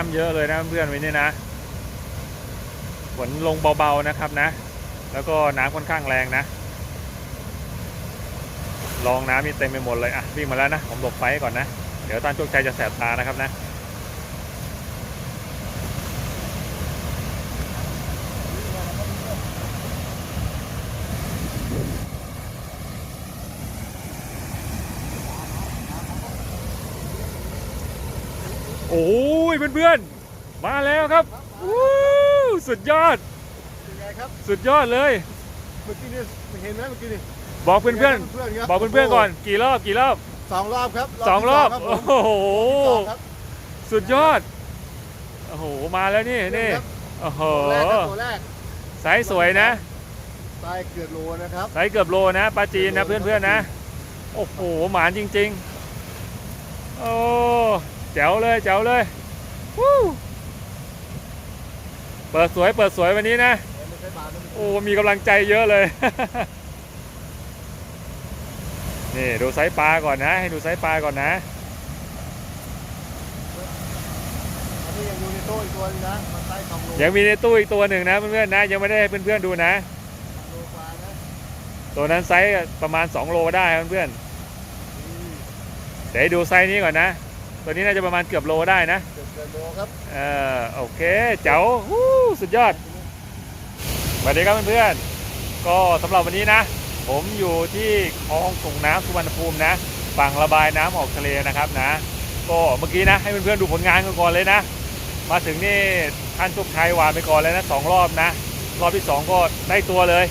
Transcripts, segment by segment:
น้ำเยอะเลยนะเพื่อนวันนี้นะฝนลงเบาๆนะครับนะ แล้วก็น้ำค่อนข้างแรงนะลองน้ำมีเต็มไปหมดเลยอะวิ่งมาแล้วนะผมหลบไฟก่อนนะ เดี๋ยวตานโชคชัยจะแสบตานะครับนะ โอ้ยเพื่อนๆ มาแล้วครับวู้สุดยอด เป็นไงครับ สุดยอดเลย เมื่อกี้นี่เห็นไหมเมื่อกี้นี่ บอกเพื่อนเพื่อนๆครับ ๆ บอกเพื่อนๆก่อน กี่รอบกี่รอบสองรอบครับสองรอบ ที่โอ้สงครับผมโห สองครับ สุดยอด โอ้โห มาแล้วนี่นี่ ครับ โอ้โห ตัวแรกครับตัวแรกไซส์สวยนะ ตายเกือบโลนะครับไซส์เกือบโลนะปลาจีนนะเพื่อนๆนะ โอ้โห หมานจริง ๆ โอ้ แจ๋วเลยแจ๋วเลยวู้เปิดสวยเปิดสวยวันนี้นะไม่ใช่บาทนะ โอ้มีกำลังใจเยอะเลย นี่ดูไซส์ปลาก่อนนะ ให้ดูไซส์ปลาก่อนนะอันนี้ยังอยู่ในโต๊ะอีกตัวนึงนะมันไซส์สองโลยังมีในตู้อีกตัวหนึ่งนะเพื่อนๆนะ ยังไม่ได้ให้เพื่อนๆดูนะสองโลกว่านะตัวนั้นไซส์ประมาณ 2 โลได้ครับเพื่อนอืมๆเดี๋ยวให้ดูไซส์นี้ก่อนนะ ตัวนี้น่าจะประมาณเกือบโลได้นะเกือบเกินโลครับเออโอเค เจ๋ววู้สุดยอดสวัสดีครับเพื่อนๆก็สำหรับวันนี้นะ ผมอยู่ที่คลองส่งน้ำสุวรรณภูมินะฝั่งระบายน้ำออกทะเลนะครับนะ ก็เมื่อกี้นะให้เพื่อนๆดูผลงานกันก่อนเลยนะ มาถึงนี่ท่านโชคชัยหวานไปก่อนเลยนะสองรอบนะ รอบที่สองก็ได้ตัวเลย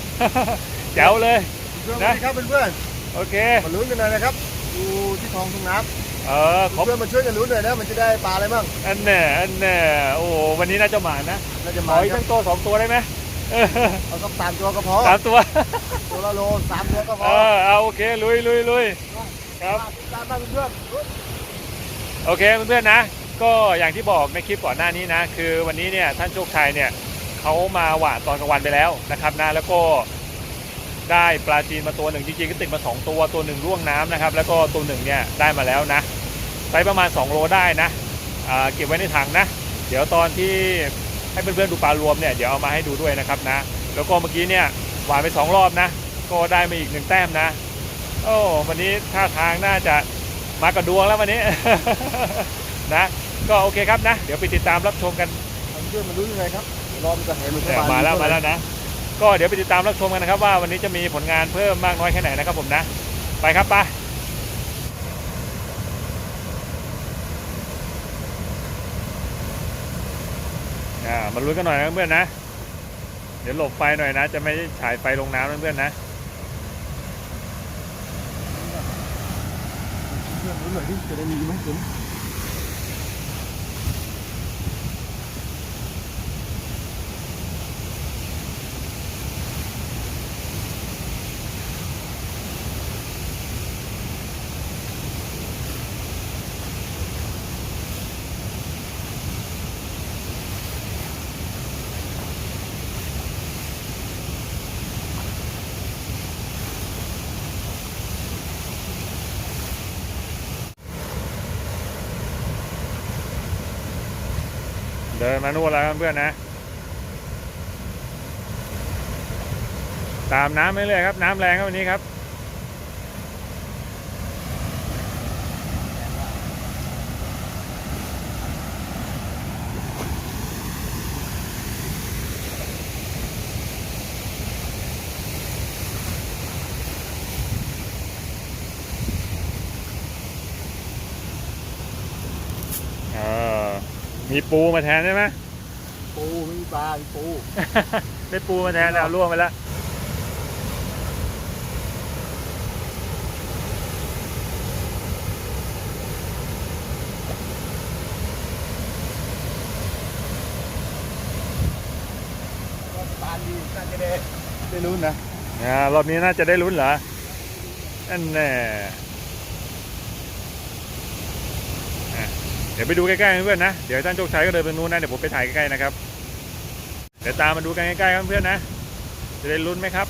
แจ๋วเลยเพื่อนๆนะสวัสดีครับเพื่อนโอเคๆมาลุ้นกันหน่อยนะครับดูที่คลองทุ่งน้ เออขอบำเพื่อนมาช่วยกันลุ้นหน่อยนะมันจะได้ปลาอะไรบ้างอันแน่อันแน่โอ้โหวันนี้น่าจะหมานนะน่าจะขมาออีกครัสับกตัวสองตัวได้ไหมเออเอาสักสามตัวก็พอสามตัว ตัวละโลสามตัวก็พเอออเอาโอเคลุยลุยลุยครับติดตามมาเพื่อนๆลุ้นโอเคเพื่อนๆนะ ก็อย่างที่บอกในคลิปก่อนหน้านี้นะ คือวันนี้เนี่ยท่านโชคชัยเนี่ยเขามาหวานตอนกลางวันไปแล้วนะครับนะแล้วก็ได้ปลาจีนมาตัวหนึ่งจริงๆก็ติดมา2ตัวตัวหนึ่งร่วงน้ำนะครับ แล้วก็ตัวหนึ่งเนี่ยได้มาแล้วนะ ไซส์ประมาณ 2 โลได้นะอ่าเก็บไว้ในถังนะ เดี๋ยวตอนที่ให้เพื่อนๆดูปลารวมเนี่ยเดี๋ยวเอามาให้ดูด้วยนะครับนะ แล้วก็เมื่อกี้เนี่ยหวานไปสองรอบนะ ก็ได้มาอีกหนึ่งแต้มนะ โอ้วันนี้ท่าทางน่าจะมากระดวงแล้ววันนี้นะ ก็โอเคครับนะ เดี๋ยวไปติดตามรับชมกันเอาเพื่อนมาลุ้นยังไงครับเดี๋ยวรอมันจะเห็นมันจะเนี่ยมาแล้วมาแล้วนะ ก็เดี๋ยวไปติดตามรับชมกันนะครับว่าวันนี้จะมีผลงานเพิ่มมากน้อยแค่ไหนนะครับผมนะ ไปครับไป อ่ามาลุ้นกันหน่อยนะเพื่อนนะ เดี๋ยวหลบไฟหน่อยนะ จะไม่ฉายไฟลงน้ำนะเพื่อนนะเพื่อนรู้หน่อยดิจะได้มีไหมถึงเดินมานู่นแล้วเพื่อนนะ ตามน้ำไปเรื่อยครับ น้ำแรงครับวันนี้ครับ มีปูมาแทนใช่ไหมปูไม่มีปลามีปูได้ปูมาแทนเอาล่วงไปแล้วปลาดีน่าจะได้ได้ลุ้นนะอ่ารอบนี้น่าจะได้ลุ้นเหรอนั่นแน่อะเดี๋ยวไปดูใกล้ๆเพื่อนนะเดี๋ยวท่านโชคชัยก็เดินไปนู้นนะเดี๋ยวผมไปถ่ายใกล้ๆนะครับเดี๋ยวตามมาดูกันใกล้ๆครับเพื่อนนะ จะได้ลุ้นไหมครับ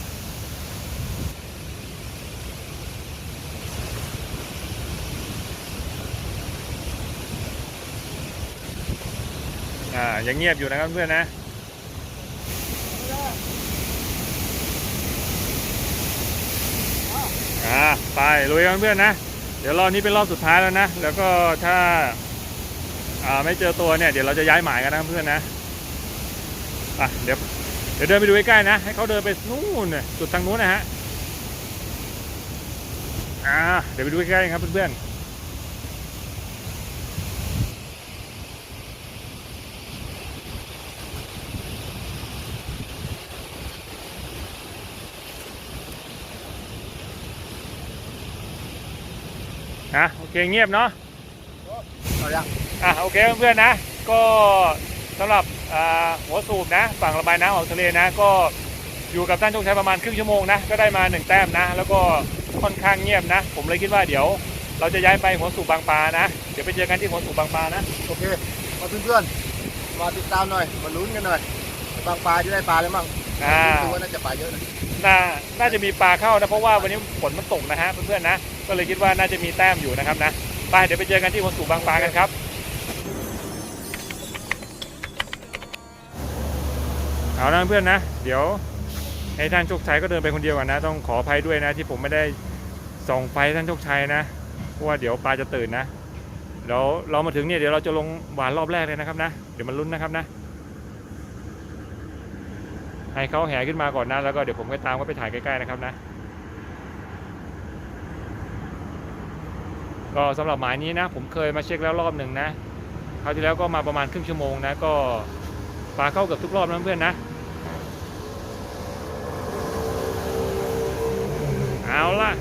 อ่ายังเงียบอยู่นะครับเพื่อนนะอ่าไปลุยกันเพื่อนนะ เดี๋ยวรอบนี้เป็นรอบสุดท้ายแล้วนะ แล้วก็ถ้า ไม่เจอตัวเนี่ยเดี๋ยวเราจะย้ายหมายกันนะเพื่อนนะอะเดี๋ยวเดี๋ยวเดินไปดูใกล้ๆนะ ให้เขาเดินไปนู่นน่ะจุดทางนู้นนะฮะอ่าเดี๋ยวไปดูใกล้ๆครับเพื่อนๆอะโอเคเงียบเนาะเอายัง อะโอเคเพื่อนๆนะ ก็สำหรับอ่าหัวสูบนะฝั่งระบายน้ำของทะเลนะ ก็อยู่กับท่านโชคชัยประมาณครึ่งชั่วโมงนะก็ได้มาหนึ่งแต้มนะ แล้วก็ค่อนข้างเงียบนะ ผมเลยคิดว่าเดี๋ยว เราจะย้ายไปหัวสูบบางปลานะ เดี๋ยวไปเจอกันที่หัวสูบบางปลานะโอเคมาเพื่อนๆมาติดตามหน่อยมาลุ้นกันหน่อยบางปลาจะได้ปลาเลยมั่งอ่าดูว่าน่าจะปลาเยอะนะน่าน่าจะมีปลาเข้านะเพราะว่าวันนี้ฝนมันตกนะฮะเพื่อนๆนะ ก็เลยคิดว่าน่าจะมีแต้มอยู่นะครับนะไปเดี๋ยวไปเจอกันที่หัวสูบบางปลากันครับ เอานะเพื่อนนะ เดี๋ยวให้ท่านโชคชัยก็เดินไปคนเดียวก่อนนะ ต้องขออภัยด้วยนะ ที่ผมไม่ได้ส่องไฟท่านโชคชัยนะเพราะว่าเดี๋ยวปลาจะตื่นนะเดี๋ยวเรามาถึงเนี่ยเดี๋ยวเราจะลงหวานรอบแรกเลยนะครับนะเดี๋ยวมันลุ้นนะครับนะ ให้เขาแห่ขึ้นมาก่อนนะแล้วก็เดี๋ยวผมก็ตามเขาไปถ่ายใกล้ๆนะครับนะก็สำหรับหมายนี้นะ ผมเคยมาเช็คแล้วรอบหนึ่งนะคราวที่แล้วก็มาประมาณครึ่งชั่วโมงนะก็ ปลาเข้าเกือบทุกรอบนะเพื่อนนะเอาล่ะ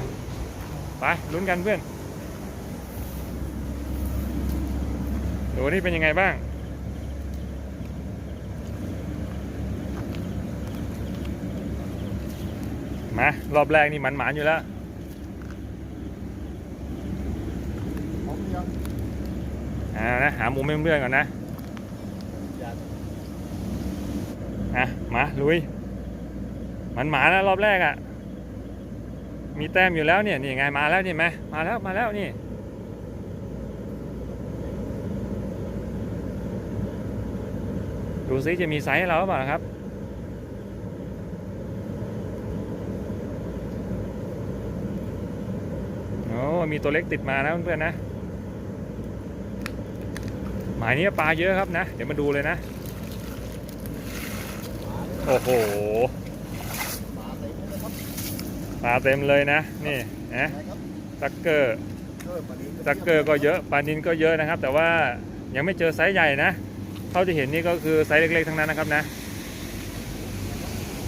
ไปลุ้นกันเพื่อนดูนี่เป็นยังไงบ้างมารอบแรกนี่หมันหมานอยู่แล้วอ่านะหามุมเพื่อนๆก่อนนะ อย่า อะ มาลุย มันหมานะรอบแรกอะ่ะ มีแต้มอยู่แล้วเนี่ย นี่ไงมาแล้วนี่ไหมมาแล้วมาแล้วนี่ดูซิจะมีไซส์ให้เราหรือเปล่าครับ โอ้ มีตัวเล็กติดมานะเพื่อนๆนะ หมายนี้ปลาเยอะครับนะ เดี๋ยวมาดูเลยนะ โอ้โหปลาเต็มเลยนะครับปลาเต็มเลยนะนี่นะไหนครับซักเกอร์ซักเกอร์ก็เยอะปลานินก็เยอะนะครับ แต่ว่ายังไม่เจอไซส์ใหญ่นะเท่าที่เห็นนี่ก็คือไซส์เล็กๆทั้งนั้นนะครับนะ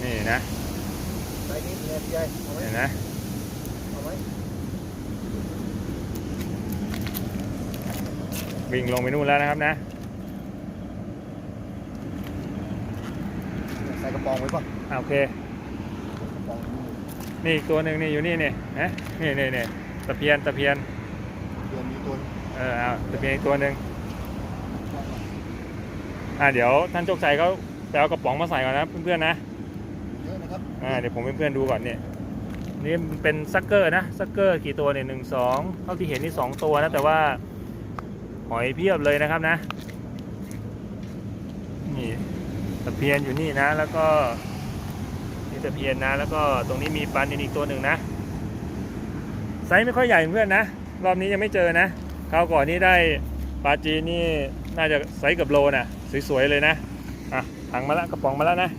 นี่นะเห็นนะวิ่งลงไปนู่นแล้วนะครับนะ ใส่กระป๋องไว้ป่ะอะโอเคกระป๋องนี่นี่อีกตัวหนึ่งนี่อยู่นี่นี่นะนี่นี่นี่ตะเพียนตะเพียนเดือนมีตัวเออเอาตะเพียนอีกตัวหนึ่งอ่าเดี๋ยวท่านโชคชัยเขาไปเอากระป๋องมาใส่ก่อนนะเพื่อนๆนะเยอะนะครับอ่าเดี๋ยวผมให้เพื่อนๆดูก่อนเนี่ยนี่มันเป็นซักเกอร์นะซักเกอร์กี่ตัวเนี่ยหนึ่งสองเท่าที่เห็นนี่สองตัวนะแต่ว่าหอยเพียบเลยนะครับนะนี่ตะเพียนอยู่นี่นะ แล้วก็นี่ตะเพียนนะ แล้วก็ตรงนี้มีปลานินอีกตัวหนึ่งนะไซส์ไม่ค่อยใหญ่เพื่อนนะรอบนี้ยังไม่เจอนะคราวก่อนนี่ได้ปลาจีนนี่น่าจะไซส์เกับโลนะสวยๆเลยนะอะถังมาแล้วกระป๋องมาแล้วนะ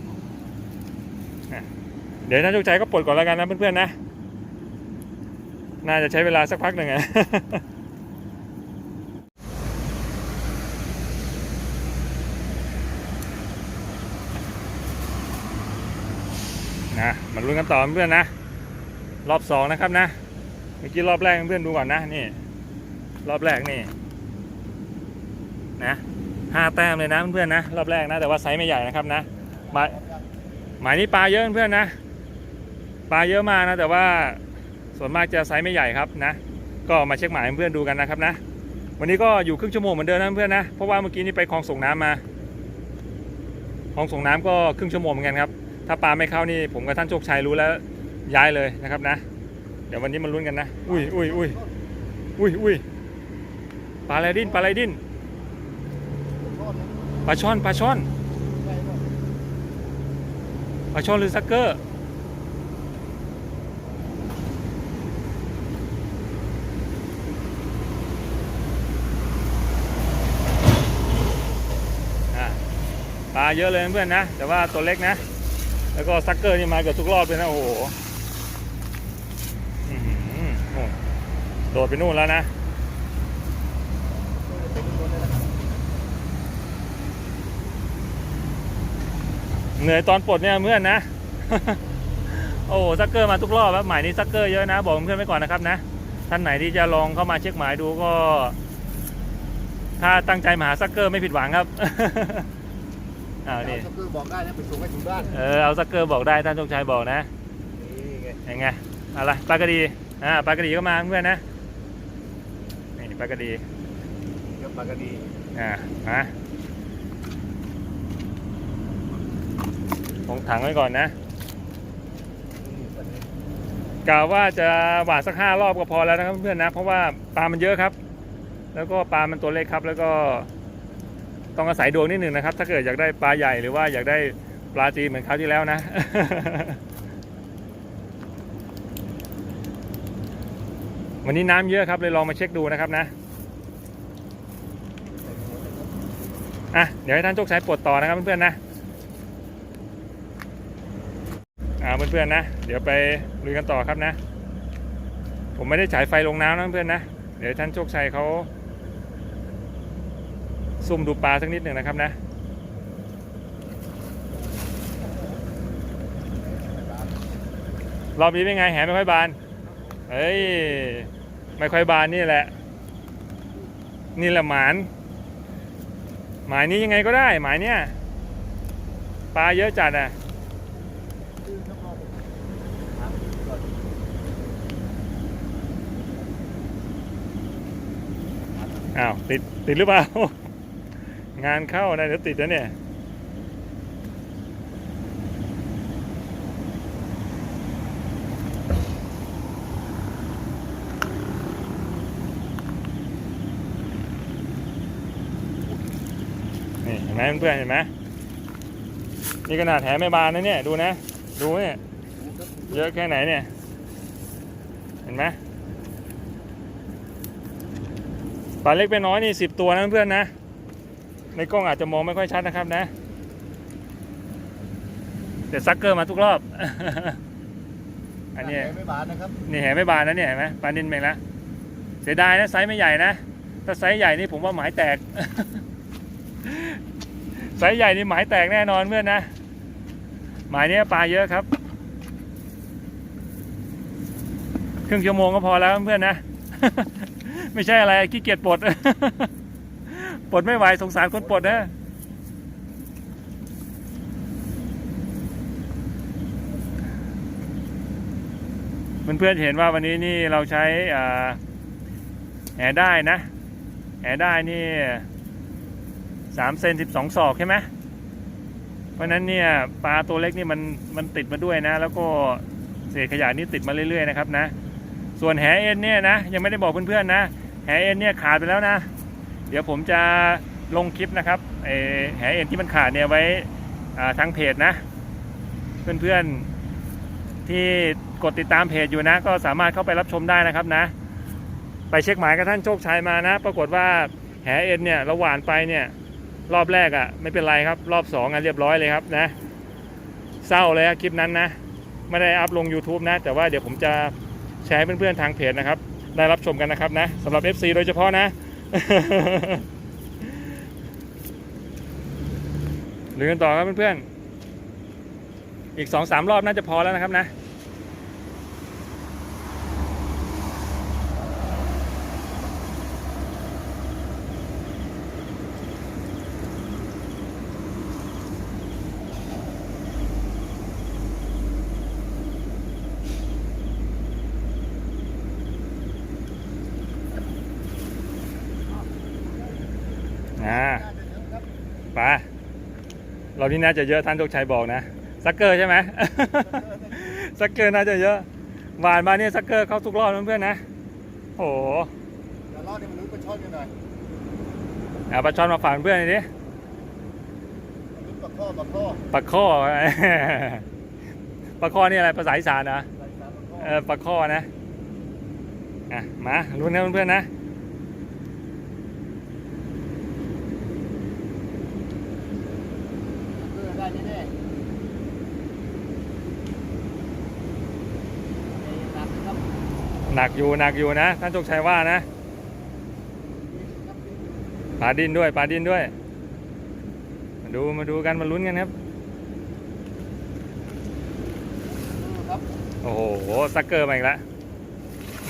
เดี๋ยวท่านโชคชัยก็ปลดก่อนแล้วกันนะเพื่อนๆนะ น่าจะใช้เวลาสักพักหนึ่งอะ นะมา ลุ้นกันต่อเพื่อนนะ รอบสองนะครับนะ เมื่อกี้รอบแรกเพื่อนดูก่อนนะนี่ รอบแรกนี่ นะห้าแต้มเลยนะเพื่อนๆนะรอบแรกนะ แต่ว่าไซส์ไม่ใหญ่นะครับนะหมายหมายนี้ปลาเยอะเพื่อนๆนะปลาเยอะมากนะ แต่ว่าส่วนมากจะไซส์ไม่ใหญ่ครับนะ ก็มาเช็คหมายเพื่อนดูกันนะครับนะ วันนี้ก็อยู่ครึ่งชั่วโมงเหมือนเดิมนะเพื่อนนะเพราะว่าเมื่อกี้นี้ไปคลองส่งน้ำมาคลองส่งน้ำก็ครึ่งชั่วโมงเหมือนกันครับ ถ้าปลาไม่เข้านี่ผมกับท่านโชคชัยรู้แล้วย้ายเลยนะครับนะ เดี๋ยววันนี้มาลุ้นกันนะ อุ้ยอุ้ยอุ้ยอุ้ยอุ้ยปลาอะไรดิ้นปลาอะไรดิ้นปลาช่อนปลาช่อนปลาช่อนหรือซักเกอร์อะปลาเยอะเลยเพื่อนนะ แต่ว่าตัวเล็กนะ แล้วก็ซักเกอร์นี่มาเกือบทุกรอบเลยนะ โอ้โหโดดไปนู่นแล้วนะเหนื่อยตอนปลดเนี่ยเพื่อนนะ โอ้ซักเกอร์มาทุกรอบแล้วหมายนี้ซักเกอร์เยอะนะ บอกเพื่อนไว้ก่อนนะครับนะท่านไหนที่จะลองเข้ามาเช็คหมายดูก็ ถ้าตั้งใจมาหาซักเกอร์ไม่ผิดหวังครับ อ้าวนี่เอาคือบอกได้นะไปส่งให้ถึงบ้านเออเอาซักเกอร์บอกได้ท่านชงชัยบอกนะนี่ไงยังไงอะไรปลากระดีอ่าปลากระดีก็มาเพื่อนนะนี่ปลากระดีเดี๋ยวปลากระดีอ่ามาลงถังไว้ก่อนนะอืมปลานิลกล่าวว่าจะหวานสักห้ารอบก็พอแล้วนะครับเพื่อนๆนะเพราะว่าปลามันเยอะครับ แล้วก็ปลามันตัวเล็กครับ แล้วก็ ต้องอาศัยดวงนิดหนึ่งนะครับ ถ้าเกิดอยากได้ปลาใหญ่หรือว่าอยากได้ปลาจีนเหมือนคราวที่แล้วนะ วันนี้น้ำเยอะครับเลยลองมาเช็คดูนะครับนะอะเดี๋ยวให้ท่านโชคชัยปลดต่อนะครับเพื่อนๆนะอ่าเพื่อนๆนะ เดี๋ยวไปลุยกันต่อครับนะ ผมไม่ได้ฉายไฟลงน้ำนะเพื่อนๆนะ เดี๋ยวท่านโชคชัยเขา ซุ่มดูปลาสักนิดหนึ่งนะครับนะรอบนี้เป็นไงแหไม่ค่อยบานเฮ้ยไม่ค่อยบานนี่แหละ นี่แหละหมานหมายนี้ยังไงก็ได้หมายเนี้ยปลาเยอะจัดอะอ้าวติดติดหรือเปล่า งานเข้านะเดี๋ยวติดนะเนี่ยนี่เห็นไหมเพื่อนเห็นไหมนี่ขนาดแถไม่บานนะเนี่ยดูนะ ดูเนี่ยเยอะแค่ไหนเนี่ย เห็นไหมปลาเล็กไปน้อยนี่สิบตัวนะเพื่อนนะ ในกล้องอาจจะมองไม่ค่อยชัดนะครับนะ แต่ซักเกอร์มาทุกรอบ อันเนี้ยแหไม่บานนะครับนี่แหไม่บานนะเนี่ยเห็นไหมปลานินเมงละเสียดายนะไซส์ไม่ใหญ่นะถ้าไซส์ใหญ่นี่ผมว่าหมายแตกไซส์ใหญ่นี่หมายแตกแน่นอนเพื่อนนะหมายเนี้ยปลาเยอะครับครึ่งชั่วโมงก็พอแล้วเพื่อนๆนะ ไม่ใช่อะไรขี้เกียจปลด ปลดไม่ไหวสงสารคนปลดนะเพื่อนๆเห็นว่าวันนี้นี่เราใช้อแหได้นะแหได้นี่สามเซนสิบสองศอกใช่ไหมเพราะนั้นเนี่ยปลาตัวเล็กนี่มันมันติดมาด้วยนะ แล้วก็เศษขยะนี่ติดมาเรื่อยๆนะครับนะ ส่วนแหเอ็นเนี่ยนะยังไม่ได้บอกเพื่อนๆนะแหเอ็นเนี่ยขาดไปแล้วนะ ดี๋ยวผมจะลงคลิปนะครับไอแหเอ็นที่มันขาดเนี่ยไว้ทางเพจนะ เพื่อนๆที่กดติดตามเพจอยู่นะ ก็สามารถเข้าไปรับชมได้นะครับนะ ไปเช็คหมายกับท่านโชคชัยมานะ ปรากฏว่าแหเอ็นเนี่ยเราหวานไปเนี่ยรอบแรกอะ่ะไม่เป็นไรครับ รอบสองอะเรียบร้อยเลยครับนะ เศร้าเลยอะคลิปนั้นนะ ไม่ได้อัพลง YouTube นะ แต่ว่าเดี๋ยวผมจะแชร์เพื่อนๆทางเพจนะครับ ได้รับชมกันนะครับนะสำหรับ FC โดยเฉพาะนะ หรือกันต่อครับเพื่อนๆ อีกสองสามรอบน่าจะพอแล้วนะครับนะ อ่าไปเรานี่น่าจะเยอะท่านโชคชัยบอกนะซักเกอร์ใช่ไหมซักเกอร์น่าจะเยอะหวานมาเนี่ยซักเกอร์เข้าทุกรอบนะเพื่อนๆนะโอ้โหเดี๋ยวรอดให้มันรู้นปลาช่อนกันหน่อยเอาปลาช่อนมาฝากเพื่อนหน่อยดิข้อปลาข้อปลาข้อปลาข้อนี่อะไรภาษาอีสานนะใส่สามปลาข้อเออปลาข้อนะอะมาลุ้นนะเพื่อนๆนะ เออ ได้แน่ๆหนักครับหนักอยู่หนักอยู่นะ ท่านโชคชัยว่านะปลาดินด้วยปลาดินด้วย มาดูมาดูกันมาลุ้นกันครับครับโอ้โหซักเกอร์มาอีกแล้ว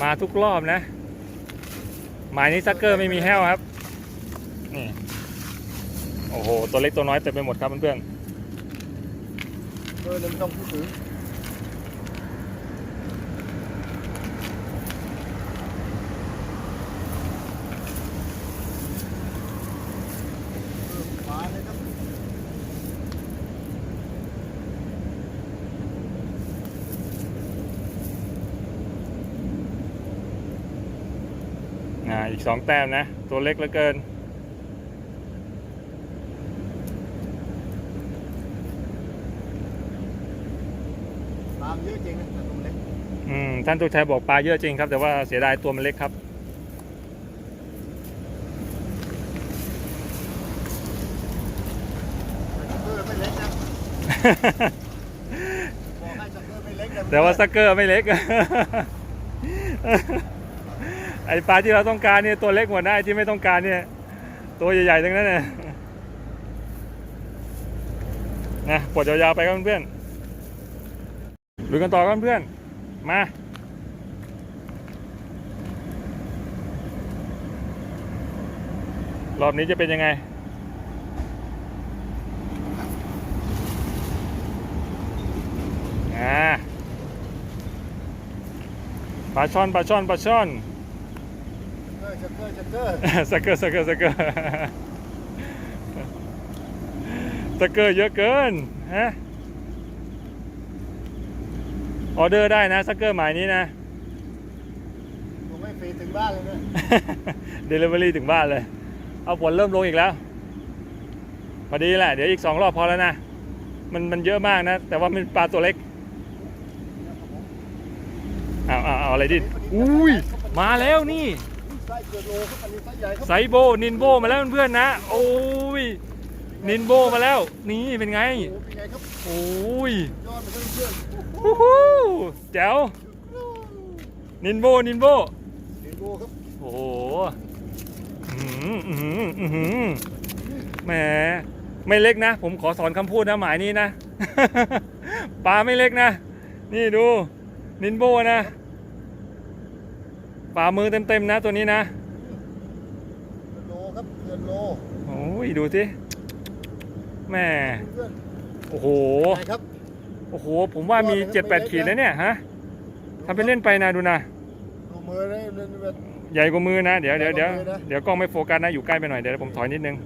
มาทุกรอบนะ หมายนี้ซักเกอร์ไม่มีแห้วครับ นี่ โอ้โห ตัวเล็กตัวน้อยเต็มไปหมดครับเพื่อน เออเราไม่ต้องพูดถึงมาเลยครับอ่าอีกสองแต้มนะ ตัวเล็กเหลือเกิน ตามเยอะจริงนะแต่ตัวเล็ก อืม ท่านตุกชัยบอกปลาเยอะจริงครับ แต่ว่าเสียดายตัวมันเล็กครับชักเกอร์ไม่เล็กนะบอกให้ชักเกอร์ไม่เล็กนะแต่ว่าซักเกอร์ไม่เล็ก ไอปลาที่เราต้องการเนี่ยตัวเล็กหมดนะไอที่ไม่ต้องการเนี่ย ตัวใหญ่ๆทั้งนั้นนะนะปลดยาวๆไปครับเพื่อนๆลุยกันต่อครับเพื่อนๆมา รอบนี้จะเป็นยังไง อ่า ปลาช่อน ปลาช่อน ปลาช่อนเออชักเกอร์ชักเกอร์สกเกอร์สกเกอร์สกเกอร์สกเกอร์เยอะเกิน ฮะ ออเดอร์ได้นะสกเกอร์หมายนี้นะผมไม่ฟรีถึงบ้านเลยนะเดลิเวอรี่ถึงบ้านเลย เอาฝนเริ่มลงอีกแล้ว พอดีแหละ เดี๋ยวอีกสองรอบพอแล้วนะ มันมันเยอะมากนะ แต่ว่ามันปลาตัวเล็กเอาเอาเอาอะไรดิอุ้ย มาแล้วนี่ไส้เกือบโลครับอันนี้ไส้ใหญ่ครับไซโบนินโบมาแล้วเพื่อนๆนะ โอ้ย นินโบมาแล้ว นี่เป็นไง โอ้เป็นไงครับโอ้ยยอดเลยเพื่อนฮู้ฮู้แจ๋วนินโบนินโบๆเดโบครับ โอ้โห แหมไม่เล็กนะ ผมขอสอนคำพูดนะหมายนี้นะปลาไม่เล็กนะ นี่ดู นินโบนะฝ่ามือเต็มๆนะตัวนี้นะโลครับเกือบโลโอ้ยดูสิแหม่เพื่อนโอ้โหๆไหนครับโอ้โห ผมว่ามียอดเลยครับเจ็ดแปดไม่เล็กขีดนะนะเนี่ยฮะทำเป็นเล่นไปนะดูนะดูมือเลยเล่นแบบ ใหญ่กว่ามือนะ เดี๋ยวเดี๋ยวใหญ่เดี๋ยวกว่ามือนะเดี๋ยวกล้องไม่โฟกัสนะ อยู่ใกล้ไปหน่อย เดี๋ยวผมถอยนิดนึง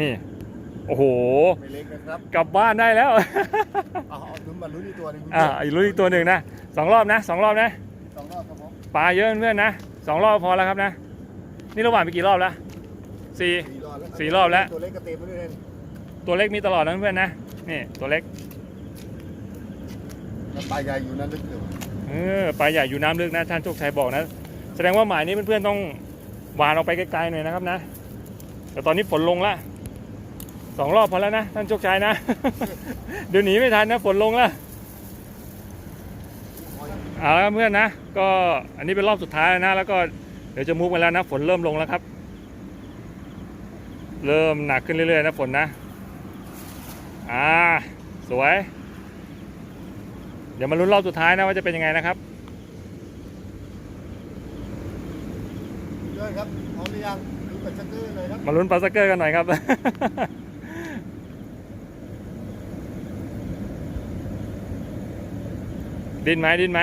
นี่ โอ้โห ไม่เล็กนะครับ กลับบ้านได้แล้ว เอาเอาลุ้นมาลุ้นอีกตัวหนึงอ่าอีกรุ่นอีกตัวหนึ่งนะสองรอบนะสองรอบนะสองรอบครับผมปลาเยอะเพื่อนๆนะสองรอบพอแล้วครับนะ นี่ระหว่างไปกี่รอบแล้วสี่ สี่รอบแล้วสี่รอบแล้ว ตัวเล็กกระเต็มไปด้วยเนี่ยตัวเล็กมีตลอดนะเพื่อนๆนะ นี่ตัวเล็กแล้วปลาใหญ่อยู่นั่นลึกอยู่เออปลาใหญ่อยู่น้ำลึกนะท่านโชคชัยบอกนะ แสดงว่าหมายนี้เพื่อนๆต้องหวานออกไปไกลๆหน่อยนะครับนะ แต่ตอนนี้ฝนลงละสองรอบพอแล้วนะท่านโชคชัยนะ เดี๋ยวหนีไม่ทันนะฝนลงละเอาละเพื่อนนะ ก็อันนี้เป็นรอบสุดท้ายนะ แล้วก็เดี๋ยวจะมุกไปแล้วนะ ฝนเริ่มลงแล้วครับ เริ่มหนักขึ้นเรื่อยๆนะฝนนะ อ่า สวย เดี๋ยวมาลุ้นรอบสุดท้ายนะว่าจะเป็นยังไงนะครับ เยอะ ครับพร้อมหรือยังดูกับชักเกอร์เลยครับมาลุ้นปลาสกเกอร์กันหน่อยครับ ดินไหมดินไหม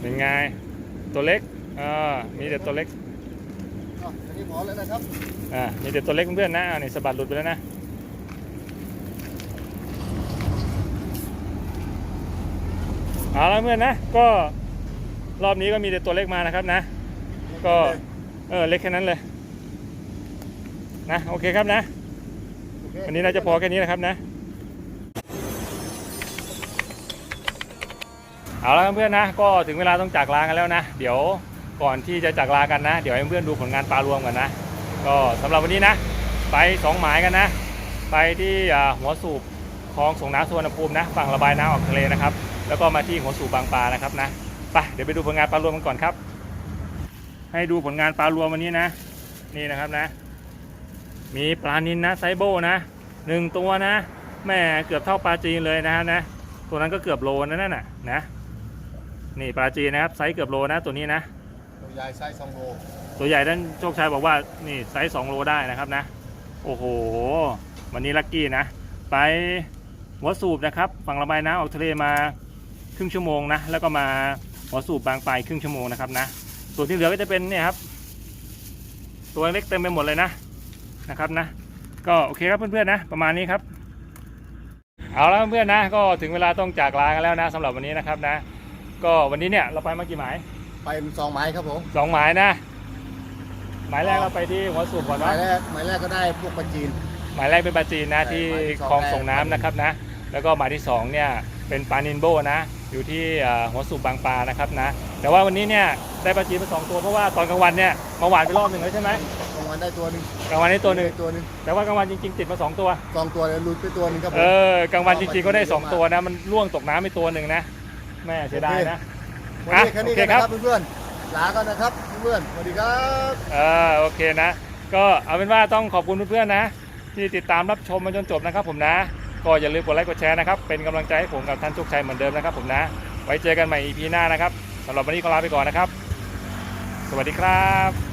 เป็นไง ตัวเล็กอ่ามีแต่ตัวเล็กอะอันนี้พอแล้วนะครับอ่านี่เด็ดตัวเล็กเพื่อนๆนะอ่านี่สะบัดหลุดไปแล้วนะเอาละเพื่อนนะก็รอบนี้ก็มีแต่ตัวเล็กมานะครับนะ ก็เออเล็กแค่นั้นเลยนะโอเคครับนะ โอเค วันนี้เราจะพอแค่นี้นะครับนะ เอาละเพื่อนนะก็ถึงเวลาต้องจากลากันแล้วนะ เดี๋ยวก่อนที่จะจากลากันนะ เดี๋ยวให้เพื่อนดูผลงานปลารวมกันนะ ก็สำหรับวันนี้นะ ไปสองหมายกันนะ ไปที่หัวสูบคลองส่งน้ำสุวรรณภูมินะฝั่งระบายน้ำออกทะเลนะครับ แล้วก็มาที่หัวสูบบางปลานะครับนะไปเดี๋ยวไปดูผลงานปลารวมกันก่อนครับ ให้ดูผลงานปลารวมวันนี้นะ นี่นะครับนะ มีปลานินนะไซโบนะหนึ่งตัวนะแม่เกือบเท่าปลาจีนเลยนะฮะนะตัวนั้นก็เกือบโลนะนั่นน่ะนะ นี่ปลาจีนนะครับไซส์เกือบโลนะตัวนี้นะ ตัวใหญ่ไซส์สองโลตัวใหญ่ด้านโชคชัยบอกว่านี่ไซส์สองโลได้นะครับนะ โอ้โห วันนี้ลักกี้นะ ไปหัวสูบนะครับฝั่งระบายน้ำออกทะเลมาครึ่งชั่วโมงนะ แล้วก็มาหัวสูบบางปลายครึ่งชั่วโมงนะครับนะ ส่วนที่เหลือก็จะเป็นเนี่ยครับ ตัวเล็กเต็มไปหมดเลยนะนะครับนะ ก็โอเคครับเพื่อนๆนะ ประมาณนี้ครับ เอาแล้วเพื่อนๆนะ ก็ถึงเวลาต้องจากลากันแล้วนะสำหรับวันนี้นะครับนะ ก็วันนี้เนี่ยเราไปมากี่หมายไปสองไม้ครับผมสองหมายนะ หมายแรกเราไปที่หัวสูบก่อนไม้นะแรกไม้แรกก็ได้พวกปลาจีน หมายแรกเป็นปลาจีนนะใช่ที่หมายที่สองคลอง ส่งน้ำนะครับนะ แล้วก็หมายที่สองเนี่ยเป็นปลานินโบนะอยู่ที่เอ่อหัวสูบบางปลานะครับนะ แต่ว่าวันนี้เนี่ยได้ปลาจีนมาสองตัวเพราะว่าตอนกลางวันเนี่ยมาหวานไปรอบหนึ่งแล้วใช่ไหมกลางวันได้ตัวหนึ่งกลางวันได้ตัวหนึ่งได้ตัวหนึ่งแต่ว่ากลางวันจริงๆติดมาสองตัว สองตัวเลยหลุดไปตัวหนึงครับผมเออกลางวันจริงๆก็ได้สองตัวนะมันล่วงตกน้ำไปตัวหนึ่งนะ แม่เสียดายนะ วันนี้แค่นี้กันอะนะโอเคครับครับเพื่อนๆลากันนะครับเพื่อนๆสวัสดีครับเออโอเคนะ ก็เอาเป็นว่าต้องขอบคุณเพื่อนๆนะ ที่ติดตามรับชมมาจนจบนะครับ ผมนะ ก็อย่าลืมกดไลค์กดแชร์นะครับ เป็นกำลังใจให้ผมกับท่านโชคชัยเหมือนเดิมนะครับ ผมนะ ไว้เจอกันใหม่ EP หน้านะครับสำหรับวันนี้ก็ลาไปก่อนนะครับ สวัสดีครับ